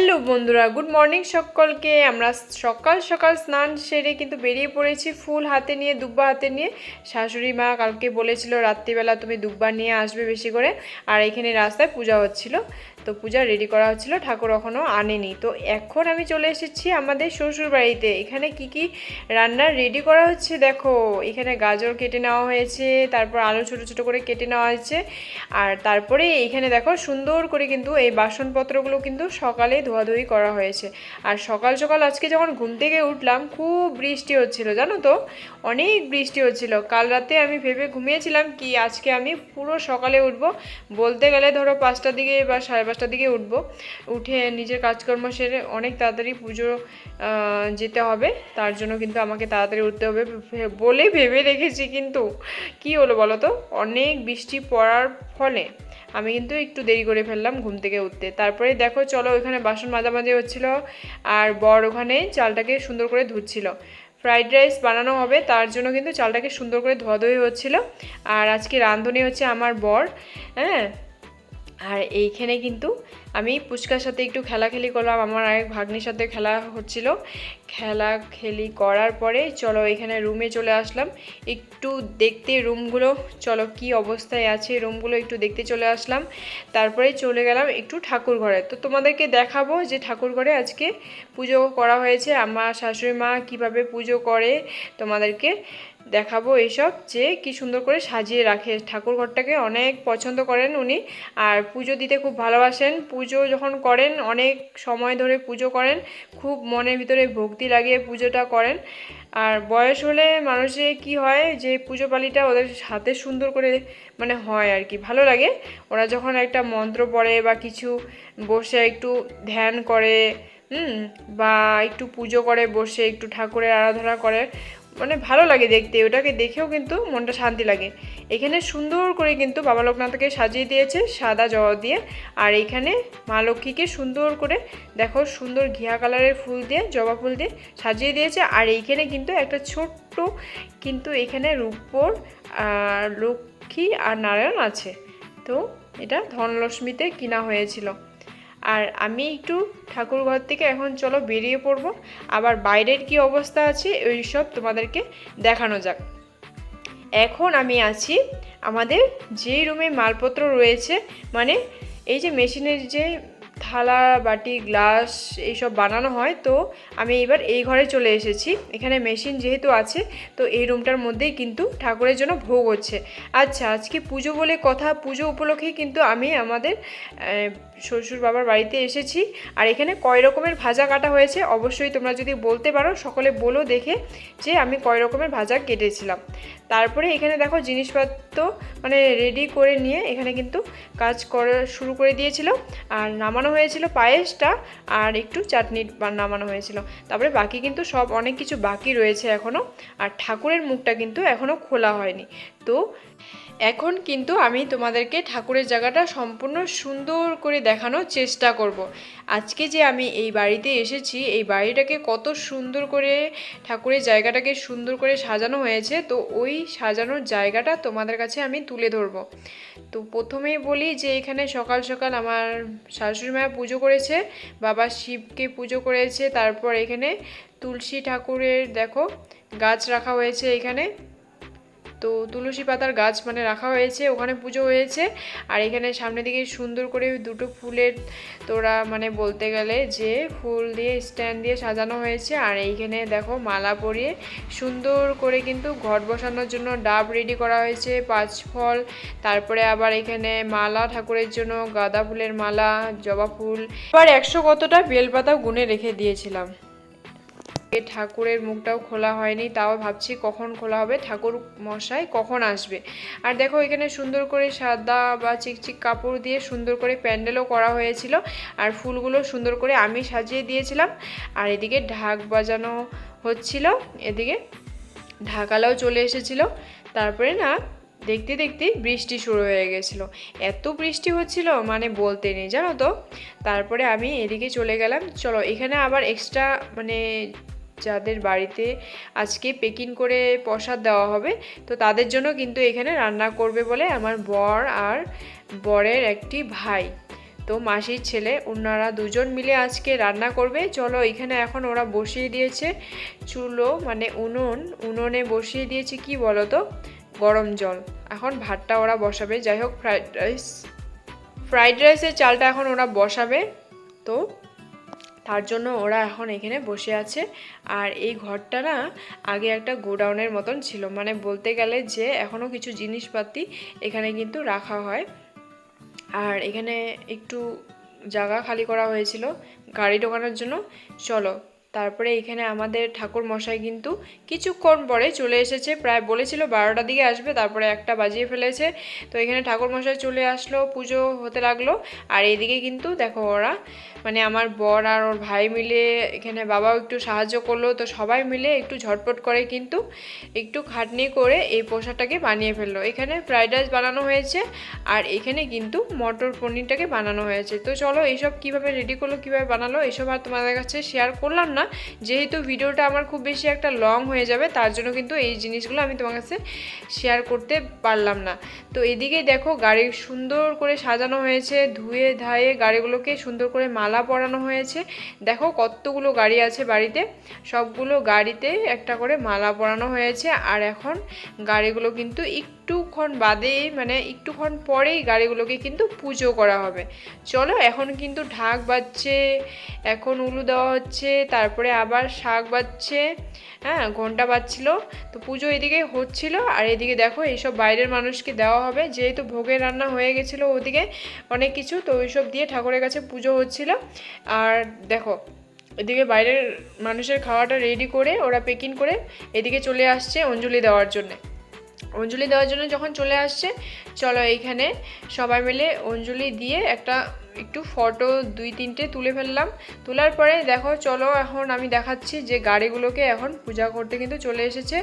Hello বন্ধুরা, good morning সকলকে। আমরা সকাল সকাল স্নান সেরে কিন্তু বেরিয়ে পড়েছি ফুল হাতে নিয়ে, দুব্বা হাতে নিয়ে। শাশুড়ি মা কালকে বলেছিল, রাত্রিবেলা তুমি দুব্বা নিয়ে আসবে বেশি করে। আর এখানে রাস্তায় পূজা হচ্ছিল। তো পূজা রেডি করা হচ্ছিল, ঠাকুর এখনও আনেনি। তো এখন আমি চলে এসেছি আমাদের শ্বশুর বাড়িতে এখানে কি কি রান্না রেডি করা হচ্ছে দেখো। এখানে গাজর কেটে নেওয়া হয়েছে, তারপর আলু ছোটো ছোটো করে কেটে নেওয়া হয়েছে। আর তারপরে এখানে দেখো সুন্দর করে কিন্তু এই বাসনপত্রগুলো কিন্তু সকালে ধোয়াধুয়ি করা হয়েছে। আর সকাল সকাল আজকে যখন ঘুম থেকে উঠলাম, খুব বৃষ্টি হচ্ছিল, জানো তো? অনেক বৃষ্টি হচ্ছিল। কাল রাতে আমি ভেবে ঘুমিয়েছিলাম কি আজকে আমি পুরো সকালে উঠব। বলতে গেলে ধরো পাঁচটার দিকে বা সাড়ে পাঁচটার দিকে উঠব। উঠে নিজের কাজকর্ম সেরে অনেক তাড়াতাড়ি পুজো যেতে হবে। তার জন্য কিন্তু আমাকে তাড়াতাড়ি উঠতে হবে। বলে ভেবে রেখেছি কিন্তু কি হলো বলো তো? অনেক বৃষ্টি পড়ার ফলে আমি কিন্তু একটু দেরি করে ফেললাম ঘুম থেকে উঠতে। তারপরে দেখো, চলো ওইখানে বাসন মাঝামাঝি হচ্ছিল আর বর ওখানে চালটাকে সুন্দর করে ধুচ্ছিল। ফ্রাইড রাইস বানানো হবে, তার জন্য কিন্তু চালটাকে সুন্দর করে ধোয়াধুয়ি হচ্ছিল। আর আজকে রাঁধুনি হচ্ছে আমার বর হ্যাঁ? আর এইখানে কিন্তু আমি পুচকার সাথে একটু খেলাখেলি করলাম, আমার আরেক ভাগ্নির সাথে খেলা হচ্ছিল। খেলা খেলি করার পরে চলো এখানে রুমে চলে আসলাম। একটু দেখতে রুমগুলো চলো কি অবস্থায় আছে রুমগুলো একটু দেখতে চলে আসলাম। তারপরে চলে গেলাম একটু ঠাকুর ঘরে। তো তোমাদেরকে দেখাবো যে ঠাকুর ঘরে আজকে পুজো করা হয়েছে। আমার শাশুড়ি মা কীভাবে পুজো করে তোমাদেরকে দেখাবো এইসব যে কি সুন্দর করে সাজিয়ে রাখে। ঠাকুর ঘরটাকে অনেক পছন্দ করেন উনি। আর পুজো দিতে খুব ভালোবাসেন। পুজো যখন করেন, অনেক সময় ধরে পুজো করেন। খুব মনের ভিতরে ভক্তি লাগিয়ে পুজোটা করেন। আর বয়স হলে মানুষের কি হয় যে পুজো পালিটা ওদের হাতে সুন্দর করে মানে হয় আর কি। ভালো লাগে। ওরা যখন একটা মন্ত্র পড়ে বা কিছু বসে একটু ধ্যান করে বা একটু পুজো করে বসে একটু ঠাকুরের আরাধনা করে মানে ভালো লাগে দেখতে, ওটাকে দেখেও কিন্তু মনটা শান্তি লাগে। এখানে সুন্দর করে কিন্তু বাবা লোকনাথকে সাজিয়ে দিয়েছে সাদা জবা দিয়ে, আর এখানে মা লক্ষ্মীকে সুন্দর করে দেখো সুন্দর ঘিয়া কালারের ফুল দিয়ে, জবা ফুল দিয়ে সাজিয়ে দিয়েছে। আর এইখানে কিন্তু একটা ছোট্ট কিন্তু এখানে রূপোর লক্ষ্মী আর নারায়ণ আছে। তো এটা ধনলক্ষ্মীতে কিনা হয়েছিল। আর আমি একটু ঠাকুর ঘর থেকে এখন চলো বেরিয়ে পড়ব। আবার বাইরের কি অবস্থা আছে, ওই সব তোমাদেরকে দেখানো যাক। এখন আমি আছি আমাদের যেই রুমে মালপত্র রয়েছে মানে এই যে মেশিনের যে থালা, বাটি, গ্লাস এইসব বানানো হয়। তো আমি এবার এই ঘরে চলে এসেছি। এখানে মেশিন যেহেতু আছে, তো এই রুমটার মধ্যেই কিন্তু ঠাকুরের জন্য ভোগ হচ্ছে। আচ্ছা আজকে পুজো বলে কথা, পুজো উপলক্ষে কিন্তু আমি আমাদের শ্বশুর বাবার বাড়িতে এসেছি। আর এখানে কয় রকমের ভাজা কাটা হয়েছে, অবশ্যই তোমরা যদি বলতে পারো, সকলে বলো দেখে যে আমি কয় রকমের ভাজা কেটেছিলাম। তারপরে এখানে দেখো জিনিসপত্র মানে রেডি করে নিয়ে এখানে কিন্তু কাজ করা শুরু করে দিয়েছিল। আর নামানো হয়েছিল পায়েসটা আর একটু চাটনি নামানো হয়েছিল। তারপরে বাকি কিন্তু সব অনেক কিছু বাকি রয়েছে এখনও আর ঠাকুরের মুখটা কিন্তু এখনও খোলা হয়নি। তো এখন কিন্তু আমি তোমাদেরকে ঠাকুরের জায়গাটা সম্পূর্ণ সুন্দর করে দেখানোর চেষ্টা করব। আজকে যে আমি এই বাড়িতে এসেছি, এই বাড়িটাকে কত সুন্দর করে, ঠাকুরের জায়গাটাকে সুন্দর করে সাজানো হয়েছে, তো ওই সাজানোর জায়গাটা তোমাদের কাছে আমি তুলে ধরবো তো প্রথমেই বলি যে এখানে সকাল সকাল আমার শাশুড়ি মায়া পুজো করেছে, বাবা শিবকে পুজো করেছে, তারপর এখানে তুলসী ঠাকুরের দেখো গাছ রাখা হয়েছে এখানে তো তুলসী পাতার গাছ মানে রাখা হয়েছে, ওখানে পুজো হয়েছে। আর এখানে সামনের দিকে সুন্দর করে দুটো ফুলের তোরা মানে বলতে গেলে যে ফুল দিয়ে স্ট্যান্ড দিয়ে সাজানো হয়েছে। আর এইখানে দেখো মালা পরিয়ে সুন্দর করে কিন্তু ঘট বসানোর জন্য ডাব রেডি করা হয়েছে, পাঁচ ফল। তারপরে আবার এখানে মালা, ঠাকুরের জন্য গাঁদা ফুলের মালা, জবা ফুল। আবার একশো কতটা বেলপাতা গুনে রেখে দিয়েছিলাম। ঠাকুরের মুখটাও খোলা হয়নি, তাও ভাবছি কখন খোলা হবে, ঠাকুর মশাই কখন আসবে। আর দেখো এখানে সুন্দর করে সাদা বা চিকচিক কাপড় দিয়ে সুন্দর করে প্যান্ডেলও করা হয়েছিল, আর ফুলগুলো সুন্দর করে আমি সাজিয়ে দিয়েছিলাম। আর এদিকে ঢাক বাজানো হচ্ছিল, এদিকে ঢাকালাও চলে এসেছিল। তারপরে না, দেখতে দেখতে বৃষ্টি শুরু হয়ে গেছিল। এত বৃষ্টি হচ্ছিল মানে বলতে নেই, জানো তো? তারপরে আমি এদিকে চলে গেলাম। চলো, এখানে আবার এক্সট্রা মানে যাদের বাড়িতে আজকে পেকিং করে প্রসাদ দেওয়া হবে। তো তাদের জন্য কিন্তু এখানে রান্না করবে বলে আমার বর আর বরের একটি ভাই। তো মাসির ছেলে ওনারা দুজন মিলে আজকে রান্না করবে। চলো এখানে এখন ওরা বসিয়ে দিয়েছে চুলো মানে উনুন। উনুনে বসিয়ে দিয়েছে কি বলো তো গরম জল। এখন ভাতটা ওরা বসাবে। যাই হোক ফ্রাইড রাইস ফ্রাইড রাইসের চালটা এখন ওরা বসাবে। তো তার জন্য ওরা এখন এখানে বসে আছে। আর এই ঘরটা না আগে একটা গোডাউনের মতন ছিল। মানে বলতে গেলে যে এখনও কিছু জিনিসপাতি এখানে কিন্তু রাখা হয়। আর এখানে একটু জায়গা খালি করা হয়েছিল। গাড়ি ঢোকানোর জন্য। চলো তারপরে এখানে আমাদের ঠাকুর মশাই কিন্তু কিছুক্ষণ পরে চলে এসেছে, প্রায় বলেছিল বারোটার দিকে আসবে, তারপরে একটা বাজিয়ে ফেলেছে। তো এখানে ঠাকুর মশাই চলে আসলো, পুজো হতে লাগল। আর এদিকে কিন্তু দেখো ওরা মানে আমার বর আর ওর ভাই মিলে এখানে বাবাও একটু সাহায্য করল। তো সবাই মিলে একটু ঝটপট করে কিন্তু একটু খাটনি করে এই পোশাকটাকে বানিয়ে ফেলল। এখানে ফ্রাইড রাইস বানানো হয়েছে আর এখানে কিন্তু মটর পনিরটাকে বানানো হয়েছে। তো চলো এইসব কীভাবে রেডি করল, কীভাবে বানালো এসব আর তোমাদের কাছে শেয়ার করলাম না। যেহেতু ভিডিওটা আমার খুব বেশি একটা লং হয়ে যাবে, তার জন্য কিন্তু এই জিনিসগুলো আমি তোমার কাছে শেয়ার করতে পারলাম না। তো এদিকেই দেখো গাড়ি সুন্দর করে সাজানো হয়েছে, ধুয়ে ধায়ে গাড়িগুলোকে সুন্দর করে মালা পরানো হয়েছে। দেখো কতগুলো গাড়ি আছে বাড়িতে, সবগুলো গাড়িতে একটা করে মালা পরানো হয়েছে। আর এখন গাড়িগুলো কিন্তু একটুক্ষণ বাদেই মানে একটুক্ষণ পরেই গাড়িগুলোকে কিন্তু পুজো করা হবে। চলো এখন কিন্তু ঢাক বাজছে, এখন উলু দেওয়া হচ্ছে তারপরে আবার শাক বাজছে হ্যাঁ ঘণ্টা বাজছিল, তো পুজো এদিকে হচ্ছিল। আর এদিকে দেখো, এইসব বাইরের মানুষকে দেওয়া হবে। যেহেতু ভোগের রান্না হয়ে গেছিল ওদিকে অনেক কিছু, তো ওইসব দিয়ে ঠাকুরের কাছে পুজো হচ্ছিল। আর দেখো, এদিকে বাইরের মানুষের খাওয়াটা রেডি করে, ওরা প্যাকিং করে এদিকে চলে আসছে অঞ্জলি দেওয়ার জন্যে। অঞ্জলি দেওয়ার জন্য যখন চলে আসছে, চলো এইখানে সবাই মিলে অঞ্জলি দিয়ে একটা একটু ফটো দুই তিনটে তুলে ফেললাম। তোলার পরে দেখো, চলো এখন আমি দেখাচ্ছি যে গাড়িগুলোকে এখন পূজা করতে কিন্তু চলে এসেছে।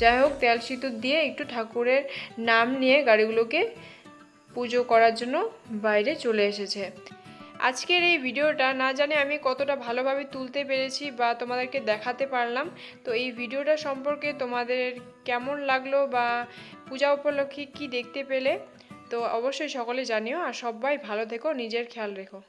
যাই হোক, তেল সিঁদুর দিয়ে একটু ঠাকুরের নাম নিয়ে গাড়িগুলোকে পুজো করার জন্য বাইরে চলে এসেছে। আজকের এই ভিডিওটা না জানি আমি কতটা ভালোভাবে তুলতে পেরেছি বা তোমাদেরকে দেখাতে পারলাম। তো এই ভিডিওটা সম্পর্কে তোমাদের কেমন লাগল বা পূজা উপলক্ষে কি দেখতে পেলে, তো অবশ্যই সকলে জানিও। আর সবাই ভালো থেকো, নিজের খেয়াল রেখো।